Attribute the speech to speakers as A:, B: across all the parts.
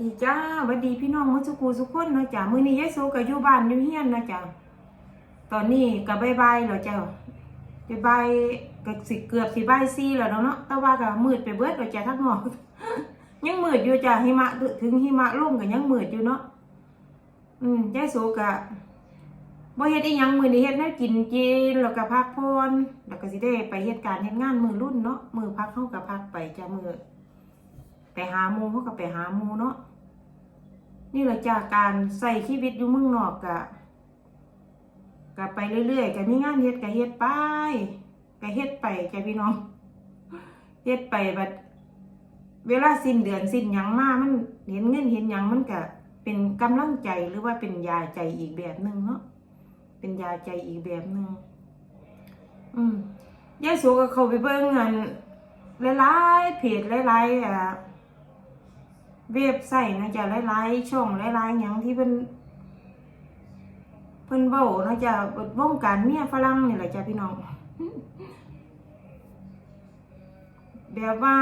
A: ดีจ้าหวัดดีพี่น้องมุสุกูสุกคนเนาะจ้ามื้อนี้ยายโซก็อยู่บ้านอยู่เฮียนเนาะจ้าตอนนี้ก็บายๆแล้วจ้าบายๆก็สิเกือบสิบาย4แล้วเนาะแต่ว่าก็มืดไปเบิดแล้วจ้าทักหนอยังมืดอยู่จ้าหิมะถึงหิมะลงก็ยังมืดอยู่เนาะอืมยายโซก็บ่เฮ็ดอีหยังมื้อนี้เฮ็ดแนวกินกินแล้วก็พักผ่อนแล้วก็สิได้ไปเฮ็ดการเฮ็ดงานมื้อรุ่นเนาะมื้อพักเฮาก็พักไปจ้ามื้อไปหาหมูเขาก็ไปหาหมูเนาะ นี่แหละจากการใส่ชีวิตอยู่เมืองนอกกะกะไปเรื่อยๆกะมีงานเฮ็ดกะเฮ็ดไปกะเฮ็ดไปจ้ะพี่น้องเฮ็ดไปบัดเวลาสิ้นเดือนสิ้นหยังมามันเห็นเงินเห็นหยังมันก็เป็นกำลังใจหรือว่าเป็นยาใจอีกแบบหนึ่งเนาะเป็นยาใจอีกแบบหนึ่งอืมยายโสก็เข้าไปเบิ่งอันหลายๆเพจหลายๆอ่า เว็บไซต์นะจ๊ะหลายๆช่องหลายๆหยังที่เป็นเพิ่นเว้านะจ๊ะวงการเมียฝรั่งนี่แหละจ้ะพี่น้องแบบว่า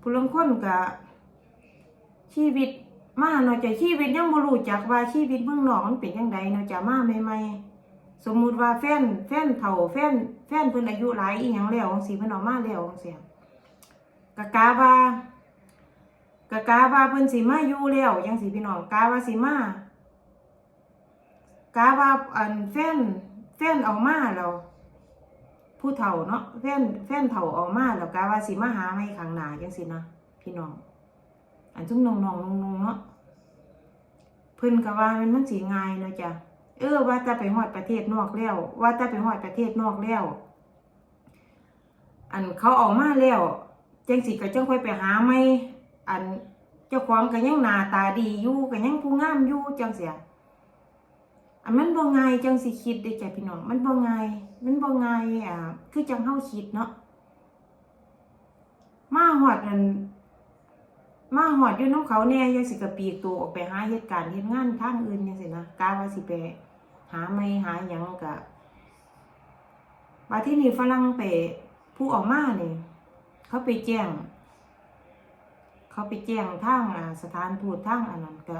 A: ผู้ลางคนก็ชีวิตมาเนาะจ้ะชีวิตยังบ่รู้จักว่าชีวิตเมืองนอกมันเป็นจังไดเนาะจ้ะมาใหม่ๆสมมุติว่าแฟนแฟนเฒ่าแฟนแฟนเพิ่นอายุหลายอีหยังแล้วจังซี่เพิ่นออกมาแล้วจังซี่ก็กะว่า ก็กาว่าเพิ่นสิมาอยู่แล้วจังสิพี่น้องกาว่าสิมากาว่าอันแฟนแฟนเอามาแล้วผู้เฒ่าเนาะแฟนแฟนเฒ่าเอามาแล้วกาว่าสิมาหาไม่ข้างหน้าจังสินะพี่น้อง อันซุ่มน้องๆนุ่งเนาะเพิ่นก็ว่ามันมันสิง่ายเนาะจ้ะเออว่าจะไปฮอดประเทศนอกแล้ว ว่าจะไปฮอดประเทศนอกแล้ว อันเขาออกมาแล้วจังสิก็จังค่อยไปหาไม่ อันเจ้าของก็ยังหน้าตาดีอยู่ก็ยังผู้งามอยู่จังเสียอันมันบ่ง่ายจังสิคิดเด้จ้ะพี่น้องมันบ่ง่ายมันบ่ง่ายอ่าคือจังเฮาคิดเนาะมาฮอดอันมาฮอดอยู่น้องเขาแน่ยังสิกระปีกตัวออกไปหาเหตุการณ์เฮ็ดงานทางอื่นจังซี่นะกาว่าสิไปหาไม่หาหยังก็ว่าที่นี่ฝรั่งไปผู้ออกมาเนี่ยเขาไปแจ้ง เขาไปแจ้งทางอ่าสถานทูตทางอันนั้นก็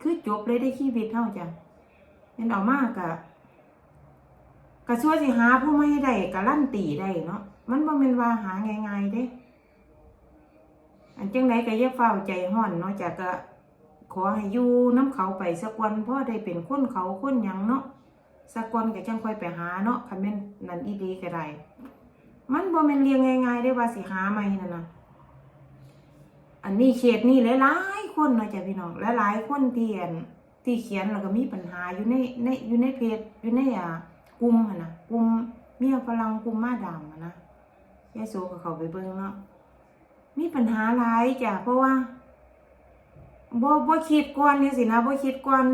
A: คือจบเลยได้ชีวิตเท่าจ้ะเป็นออกมากกะกะช่วยสิหาผู้ไม่ได้กะลั่นตีได้เนาะมันบ่แม่นว่าหาง่ายๆเด้อันจังไดก็อย่าเฝ้าใจห่อนเนาะจ้ะก็ขอให้อยู่น้ำเขาไปสักวันพ่อได้เป็นคนเขาคนหยังเนาะสักวันก็จังค่อยไปหาเนาะคันแม่นนั่นอีดีก็ได้มันบ่แม่นเรียงง่ายๆได้ว่าสิหาใหม่นั่นน่ะ อันนี้เขตนี่หลายๆคนเนาะจ้ะพี่น้องหลายๆคนที่อันที่เขียนแล้วก็มีปัญหาอยู่ในในอยู่ในเพจอยู่ในอ่ากลุ่มหนะกลุ่มเมียฝรั่งกลุ่มมาดามนะยายโซก็เข้าไปเบิ่งเนาะมีปัญหาหลายจ้ะเพราะว่าบ่บ่คิดก่อนนี่สินะบ่คิดก่อน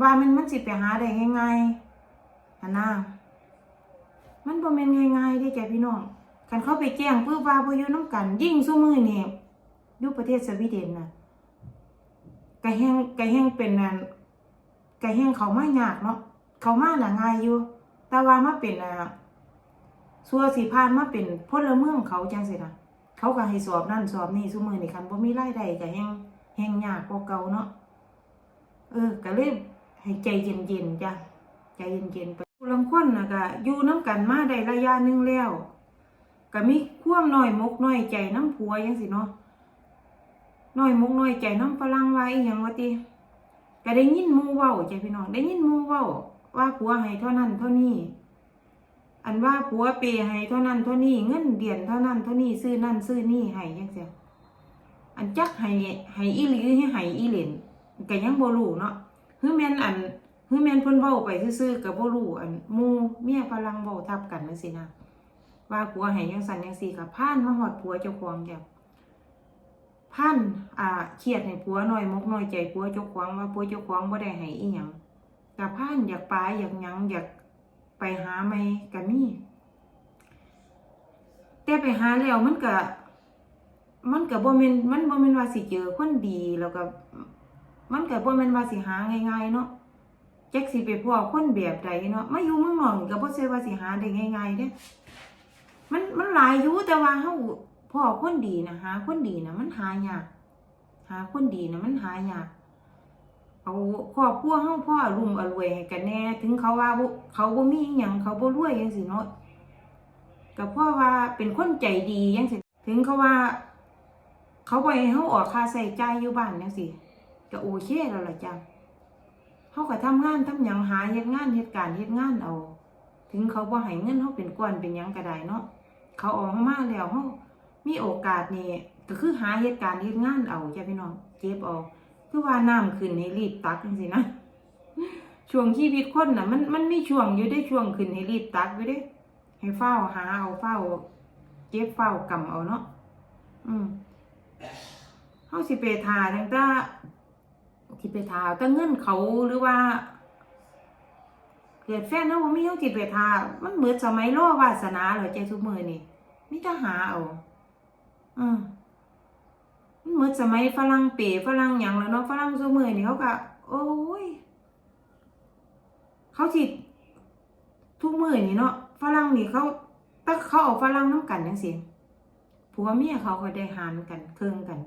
A: ว่ามันมันสิไปหาได้ง่ายๆหั่นะมันบ่แม่นง่ายๆเด้จ้ะพี่น้องคันเขาไปแจ้งปึ๊บว่าบ่อยู่นํกัน ยิ่งซุมื้อนี่ ยู่ประเทศสวีเดนนะกะแห้งกะแห้งเป็นนั่นกะแห้งเขามายากเนาะเขามาหน่ะง่ายอยู่ แต่ว่ามาเป็นอะสัวสีพานมาเป็นพลเมืองเขาจังสินะเขาก็ให้สอบนั่นสอบนี่ซุมือนี่คันบ่มีรายได้กะแห้งแห้งยากกว่าเก่าเนาะเออก็เลยให้ใจเย็นๆจ้ะใจเย็นๆไปผู้ลางคนน่ะก็อยู่น้ำกันมาได้ระยะหนึงแล้วก็มีความน้อยมกน้อยใจน้ำผัวจังสิเนาะ น้อยมุกน้อยใจน้ำฝรั่งว่าอีหยังว่าติก็ได้ยินมูเว้าใจพี่น้อง ได้ยินมูเว้า ว่าผัวให้เท่านั้นเท่านี้ อันว่าผัวเปย์ให้เท่านั้นเท่านี้เงินเดือนเท่านั้นเท่านี้ซื้อนั่นซื้อนี่ให้จังซี่อันจักให้ให้อีหลีให้ให้อีเหลนก็ยังบ่รู้เนาะคือแม่นอันคือแม่นเพิ่นเว้าไปซื่อๆก็บ่รู้อันมูเมียฝรั่งเว้าทับกันจังซี่นะว่าผัวให้จังซั่นจังซี่ก็พานมาฮอดผัวเจ้าของจ้ะ พันอ่าเครียดให้ผัวหน้อยมกหน้อยใจผัวเจ้าของว่าผัวเจ้าของบ่ได้ให้อีหยังกับพันอยากไปอยากหยังอยากไปหาไม่ก็มีแต่ไปหาแล้วมันก็มันก็บ่แม่นมันบ่แม่นว่าสิเจอคนดีแล้วก็มันก็บ่แม่นว่าสิหาง่ายๆเนาะจักสิไปพ้อคนแบบใดเนาะมาอยู่เมืองนอกก็บ่ใช่ว่าสิหาได้ง่ายๆเด้มันมันหลายอยู่แต่ว่าเฮา พ่อคนดีนะหาคนดีนะมันหายากหาคนดีนะมันหายากเอาครอบครัวเฮาพ่อรุมอรวยให้กันแน่ ถึงเขาว่าเขาบ่มีอิหยังเขาบ่รวยจังซี่เนาะก็เพราะว่าเป็นคนใจดีจังซี่ถึงเขาว่า เขาบ่ให้เฮาออกค่าใช้จ่ายอยู่บ้านจังซี่ก็โอเคแล้วล่ะจ้ะเฮาก็ทำงานทำหยังหาเฮ็ดงานเฮ็ดการเฮ็ดงานเอา ถึงเขาบ่ให้เงินเฮาเป็นก้อนเป็นหยังก็ได้เนาะเขาออกมาแล้วเฮา มีโอกาสนี่ก็คือหาเหตุการณ์เฮ็ดงานเอาจ้ะพี่น้องเก็บเอาคือว่าน้ำขึ้นให้รีบตักจังซี่นะช่วงชีวิตคนน่ะ มันมันมีช่วงอยู่ได้ช่วงขึ้นให้รีบตักอยู่ด้ให้เฝ้าหาเอาเฝ้าเก็บเฝ้ากำเอาเนาะอืมเฮาสิไปทาตั้งแต่สิไปทาแต่เงินเขาหรือว่าเกิดแฟนเฮาบ่มีเฮาสิไปทามันเหมือนสมัยรอวาสนาเหรอใจทุกมือนี่มีแต่หาเอา อืมเมื่อสมัยฝรั่งเป๋ฝรั่งหยังแล้วเนาะฝรั่งซุมื้อนี่เขาก็โอ้ย เขาสิทุกมือนี่เนาะฝรั่งนี่เขาตักเขาเอาฝรั่งนํกันจังซี่ผัวเมียเขาก็ได้หารกันครึ่งกัน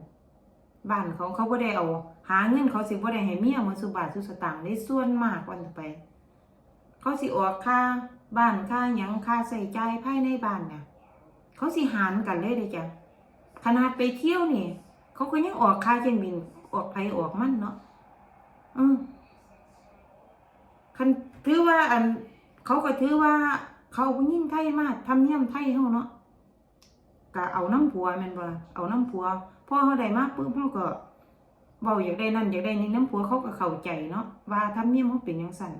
A: บ้านเขาเขาบ่ได้เอา หาเงินเขาสิบ่ได้ให้เมียมดสุบาทสุสตางค์ได้ส่วนมากวันไป เขาสิออกค่าบ้านค่าหยังค่าใส่ใจภายในบ้านเนี่ยเขาสิหารกันเลยเด้จ้ะ ขนาดไปเที่ยวนี่ เขาก็ยังออกค่าเครื่องบิน ออกไปออกมั่นเนาะอืมคันถือว่าอัน เขาก็ถือว่า เขาผู้หญิงไทยมากทำเนียมไทยเฮาเนาะก็เอาน้ำผัวแม่นบ่เอาน้ำผัวพ่อเขาได้มากปุ๊บเขาก็เว้าอยากได้นั่นอยากได้นี่น้ำผัวเขาก็เข้าใจเนาะว่าทำเนียมเขาเป็นจังซั่น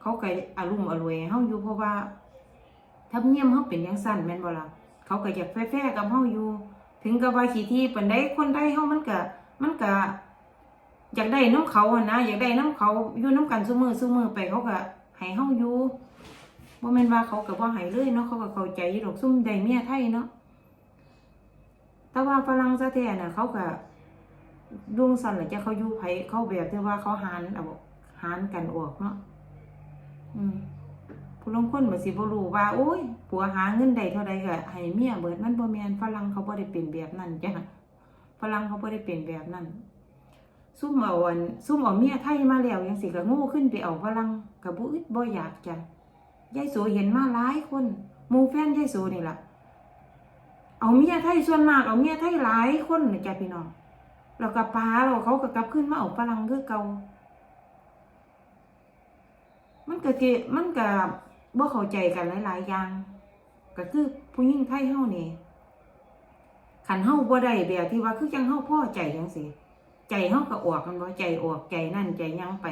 A: เขาก็อารมณ์อรวยเฮาอยู่เพราะว่าทำเนียมเฮาเป็นจังซั่นแม่นบ่ล่ะ เขาก็อยากแฟร์ๆกับเฮาอยู่ ถึงกับว่าขี้ที่ปานใดคนใดเฮามันก็มันก็อยากได้น้ำเขาอะนะอยากได้น้ำเขาอยู่น้ำกันซุมือซุมือไปเขาก็ให้เฮาอยู่บ่แม่นว่าเขาก็บ่ให้เลยเนาะเขาก็เข้าใจอยู่ดอกซุ่มได้เมียไทยเนาะแต่ว่าฝรั่งซะแท้น่ะเขาก็ดุงสั่นแหละจะเขาอยู่ไผเขาแบบที่ว่าเขาหารเอาหารกันออกเนาะอืม ผู้ลงคนบ่สิบ่รู้ว่าโอ้ยผัวหาเงินได้เท่าใดก็ให้เมียเบิดมันบ่แม่นฝรั่งเขาบ่ได้เป็นแบบนั้นจ้ะฝรั่งเขาบ่ได้เป็นแบบนั้นซุ่มเอาอันซุ่มเอาเมียไทยมาแล้วจังสิก็โง่ขึ้นไปเอาฝรั่งก็บ่อึดบ่อยากจ้ะยายโสเห็นมาหลายคนหมู่แฟนยายโสนี่ล่ะเอาเมียไทยส่วนมากเอาเมียไทยหลายคนนะจ้ะพี่น้องแล้วก็ปาแล้วเขาก็กลับขึ้นมาเอาฝรั่งคือเก่ามันก็เกมันก็ บ่เข้าใจกันหลาย ๆ อย่าง ก็คือผู้หญิงไทยเฮานี่คันเฮาบ่ได้แบบที่ว่าคือจังเฮาพอใจจังซี่ใจเฮาก็ออกกันบ่ใจออกใจนั่นใจยังไป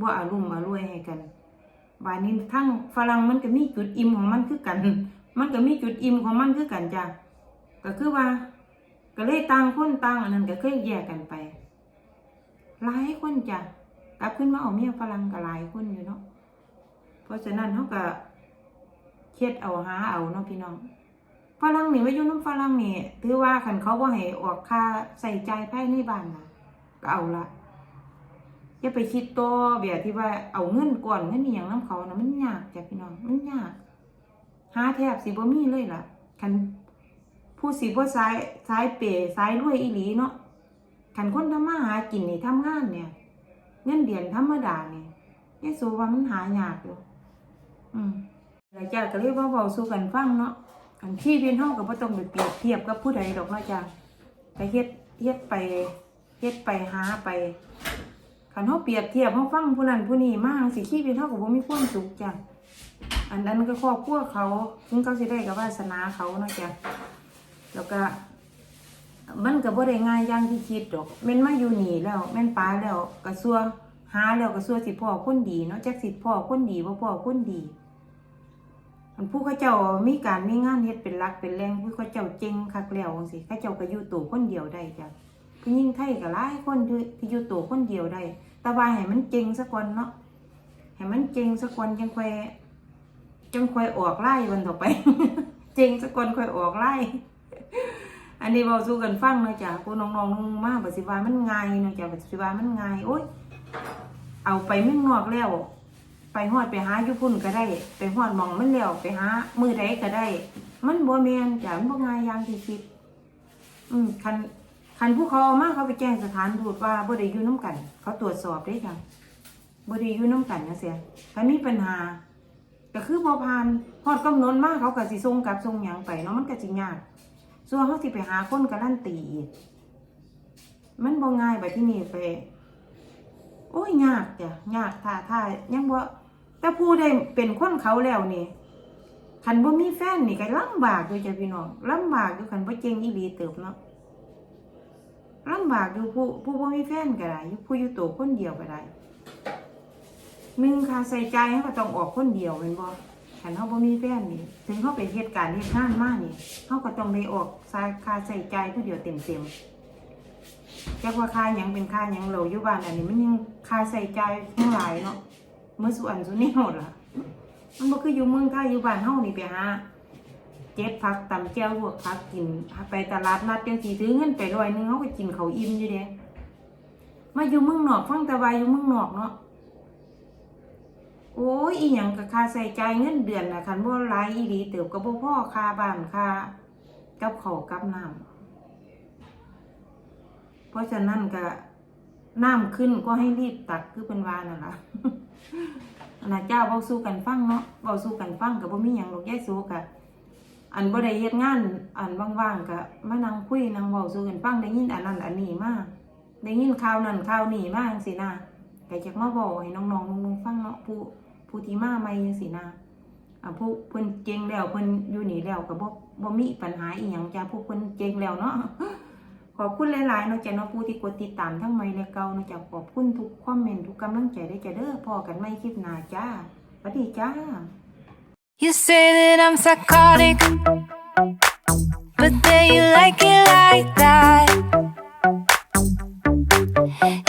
A: บ่อารมณ์อารวยให้กันบาดนี้ทั้งฝรั่งมันก็มีจุดอิ่มของมันคือกัน มันก็มีจุดอิ่มของมันคือกันจ้ะก็คือว่า ก็เลยต่างคนต่างอันนั้นก็เคยแยกกันไปหลายคนจ้ะกลับขึ้นมาเอาเมียฝรั่งก็หลายคนอยู่เนาะ เพราะฉะนั้นเขาก็เครียดเอาหาเอาเนาะพี่น้องฝรั่งนี่ว่าอยู่น้ำฝรั่งนี่ถือว่าคันเขาบ่าให้ออกค่าใส่ใจภายในบ้านนะก็เอาละอย่าไปคิดตัวแบบที่ว่าเอาเงินก่อนเงินอย่างน้ำเขานะมันยากจ้ะพี่น้องมันยากหาแทบสิบ่มีเลยล่ะคันผู้สิบ่สายสายเปย์สายรวยอีหลีเนาะคันคนทำมาหากินนี่ทำงานเนี่ย เงินเดือนธรรมดาเนี่ยยายสูว่ามันหายากอยู่ อืมแล้วจ้าก็เลยเว่าเว้าสู่กันฟังเนาะอันที่เวียนเฮาก็บ่ต้องไปเปรียบเทียบกับผู้ใดดอกเนาะจ้าไปเฮ็ดเฮ็ดไปเฮ็ดไปหาไปคันเฮาเปรียบเทียบเฮาฟังผู้นั้นผู้นี้มาจังสิขี้เวียนเฮาก็บ่มีความสุขจ้าอันนั้นก็ครอบครัวเขาถึงเขาสิได้ก็วาสนาเขาเนาะจ้าแล้วก็ มันก็บ่ได้ง่ายอย่างที่คิดดอกแม่นมาอยู่นี่แล้วแม่นปลาแล้วก็ซัวหาแล้วก็ซัวสิพ่อคนดีเนาะจักสิพ่อคนดีบ่พ่อคนดี อันผู้เขาเจ้ามีการมีงานเฮ็ดเป็นหลักเป็นแรงผู้เขาเจ้าเจ๋งคักแล้วจังซี่เขาเจ้าก็อยู่ตัวคนเดียวได้จ้ะผู้หญิงไทยก็หลายคนที่ที่อยู่ตัวคนเดียวได้แต่ว่าให้มันเจ๋งซะก่อนเนาะให้มันเจ๋งซะก่อนจังค่อยจังค่อยออกไล่วันต่อไปเจ๋งซะก่อนค่อยออกไล่อันนี้เว้าสู่กันฟังนะจ้ะผู้น้องๆนุ่งมาบัดสิว่ามันง่ายนะจ้ะบัดสิว่ามันง่ายโอ๊ยเอาไปเมืองนอกแล้ว ฮอดไปหาอยู่พุ่นก็ได้ ไปฮอดมองมันแล้วไปหามือใดก็ได้ มันบ่แมนจ้ะมันบ่ง่ายอย่างที่คิด อืมคันคันผู้เขาเอามาเขาไปแจ้งสถานทูตว่าบ่ได้อยู่น้กัน เขาตรวจสอบได้จ้ะบ่ได้อยู่น้กันจังซี่ถ้ามีปัญหาก็คือบ่ผ่านฮอดกำหนดมาเขาก็สิส่งกลับส่งหยังไปเนาะมันก็สิยากส่วนเฮาสิไปหาคนการันตีอีกมันบ่ง่ายแบบที่นี่ไปโอ้ยยากจ้ะยากถ้าถ้ายังบ่ แต่ผู้ได้เป็นคนเขาแล้วนี่คันบ่มีแฟนนี่ก็ลำบากอยู่จ้ะพี่น้องลำบากอยู่คันบ่เก่งอีหลีเติบเนาะลำบากอยู่ผู้ผู้บ่มีแฟนก็ได้ผู้อยู่ตัวคนเดียวก็ได้หนึ่งค่าใช้จ่ายเฮาก็ต้องออกคนเดียวแม่นบ่คันเฮาบ่มีแฟนนี่ ถึงเฮาไปเฮ็ดการณ์เฮ็ดงานมากนี่เฮาก็ต้องได้ออกค่าใช้จ่ายผู้เดียวเต็มๆจักว่าค่ายังเป็นค่ายังเราอยู่บ้านอันนี้มันยังค่าใส่ใจทั้งหลายเนาะ เมื่อส่วนส่วนนี้หมดล่ะมันบ่คืออยู่เมืองไทยอยู่บ้านเฮานี่ไปหาเจ็บผักตำแจ่วลวกผักกินไปตลาดนัดจังซี่ถือเงินไปร้อยนึงเฮาก็กินเขาอิ่มอยู่เด้มาอยู่เมืองนอกฟังต่ว่าอยู่เมืองนอกเนาะโอ้ยอีหยังก็ค่าใส่ใจเงินเดือนน่ะคันบ่หลายอีหลีเติบก็บ่พอค่าบ้านค่ากับข้ากับน้ำเพราะฉะนั้นก็ น้ำขึ้นก็ให้รีบตักคือเป็นวานั่นล่ะอันนะเจ้าเบาสู้กันฟังเนาะเบาสู้กันฟังกับบ่มีหยังหรอกแยกสู้กะอันบ่ได้เฮ็ดงาน อันว่างๆก็มานั่งคุยนั่งเว้าสู้กันฟังได้ยินอันนั้นอันนี้มาได้ยินข่าวนั้นข่าวนี้มาจังซี่นะก็อยากมาบอกให้น้องๆนุ่งๆฟังเนาะผู้ผู้ที่มาใหม่จังซี่นะอ่าผู้เพิ่นเก่งแล้วเพิ่นอยู่นี่แล้วก็บ่บ่มีปัญหาอีหยังจ้าผู้เพิ่นเก่งแล้วเนาะ ขอบคุณหลายๆเนาะจ้ะเนาะผู้ที่กดติดตามทั้งใหม่และเก่าเนาะจ้ะขอบคุณทุกคอมเมนต์ทุกกำลังใจได้จ้ะเด้อพอกันไม่คลิปหน้าจ้าสวัสดีจ้า
B: You say that I'm psychotic, but then you like it like that.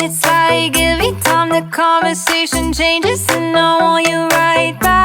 B: It's like every time the conversation changes, and I want you right back,